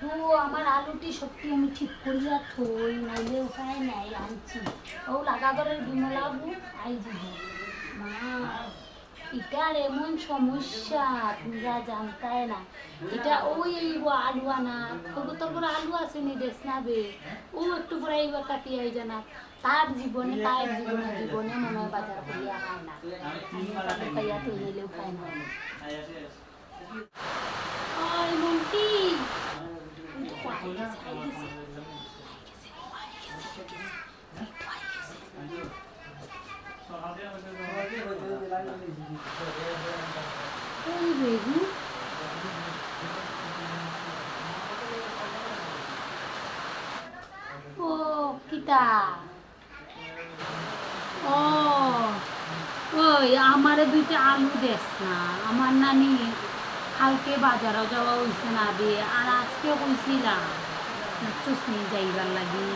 গো আমার আলুটি সত্যি আমি ঠিক করিয়া থই, নাইলে উপায় নাই, আনছি। ও লাগাগরের বিমলাবু, আই যাব মা, এটার এমন সমস্যা তোমরা জানতাই না। এটা ওই এইব আলু আনা, কবুতর করে আলু আছে নি দেশ না বে, ও একটু পরে এইবার কাটিয়ে জানা তার জীবনে তার জীবনে জীবনে মনে হয় বাজার করিয়া খায় না। খাইয়া তুই নিলেও খায় না ওই মন্টি তুই তো আই গেছে আই গেছে আই গেছে ও আই গেছে আই গেছে তুই তো আই গেছে ওই বেগু ও, কিতা? ও, ওই আমারে দুইটা আলু দেস না। আমার নানি কালকে বাজারও যাওয়া হইছে না রে, আর আজকে কইছিলাম চুসনি যাইবার লাগি।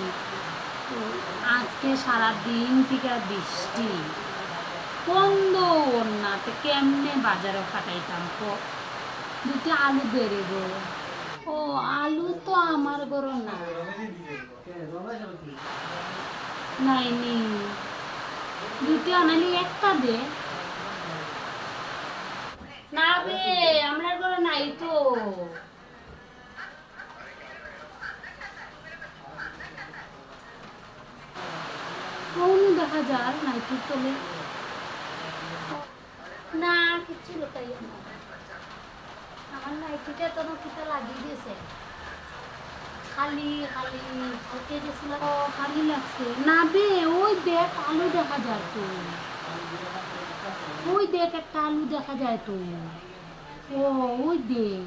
আজকে সারাদিন থেকে বৃষ্টি। কন্দ না তো কেমনে বাজারে খাটাইতাম দুটো আলু বেড়ে গো। ও, আলু তো আমার গরো না। নাইনি দুটি আনালি একটা দে। যায় নাইটির তলে না কিচ্ছু লোকাই আমার। নাইটিটা তো কিটা লাগিয়ে দিয়েছে। খালি খালি, ওকে গেছিল খালি লাগছে। না বে, ওই দেখ, আলু দেখা যায় তো। ওই দেখ, একটা আলু দেখা যায় তো। ও, ওই দেখ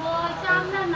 ও এটা আমরা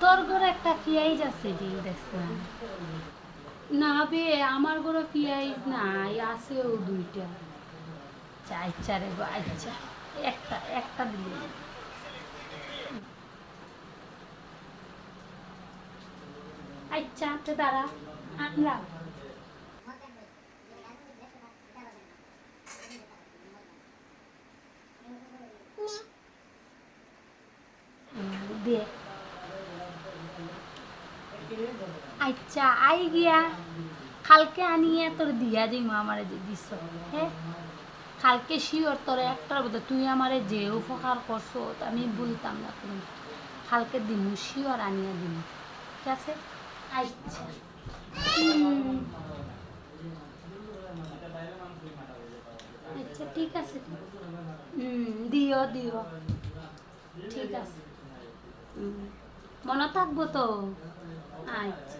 তোর ঘরে একটা পিয়াইজ আছে দি দেখ না বে, আমার ঘরে পিয়াইজ নাই আছেও দুইটা। আচ্ছা আচ্ছা রে গো আচ্ছা একটা একটা দিলি। আচ্ছা তো দাঁড়া। আমরা দে আচ্ছা আই গিয়া। কালকে আনিয়ে তোর দিয়া মা আমারে যে দিস হ্যাঁ কালকে শিওর তোর একটার বোধ তুই আমারে যে উপকার করছ আমি বলতাম না তুমি কালকে দিমু শিওর আনিয়ে দিমু, ঠিক আছে? আচ্ছা। আচ্ছা ঠিক আছে। দিও দিও। ঠিক আছে। হুম। মনে থাকব তো? আচ্ছা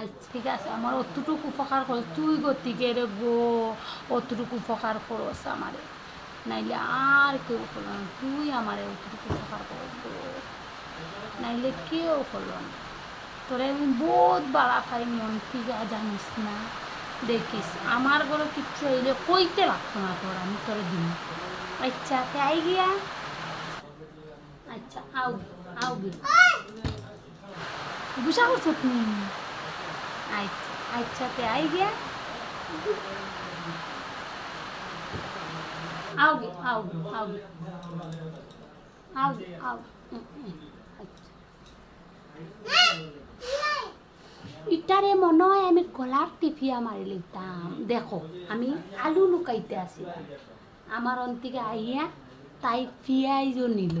আচ্ছা ঠিক আছে। আমার অতটুকু উপকার করো তুই গতিকে রে গো অতটুকু উপকার করস আমারে নাইলে আর কেউ করল না? তুই আমারে অতটুকু উপকার কর গো নাইলে কেউ করল না? তোরে আমি বহুত বাড়া খাই মন থেকে জানিস না? দেখিস আমার ঘরে কিচ্ছু এলে কইতে লাগতো না তোর আমি তোরে দিন আচ্ছা তাই গিয়া। আচ্ছা আও আউ গি গুসা করছ তুমি আচ্ছা তে আই গিয়া? গে আও হুম, হুম, আচ্ছা। ইটারে মনে হয় আমি গলার টিফিয়া মারি লিখতাম দেখো আমি আলু লুকাইতে আছি আমার অন্তিকে আইয়া তাই পিঁয়াজও নিল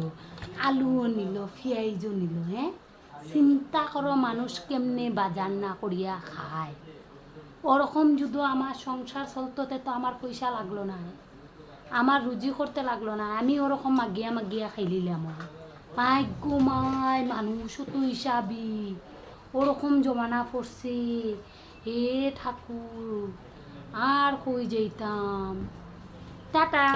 আলুও নিল পিঁয়াজও নিল হ্যাঁ চিন্তা করো, মানুষ কেমনে বাজার না করিয়া খায়। ওরকম যদি আমার সংসার চলততে তো আমার পয়সা লাগল না। আমার রুজি করতে লাগল না। আমি ওরকম মাগিয়া মাগিয়া খাইলিলাম মাই গো মাই তো হিসাবি। ওরকম জমানা পড়ছে। হে ঠাকুর, আর কই যেতাম টাটা।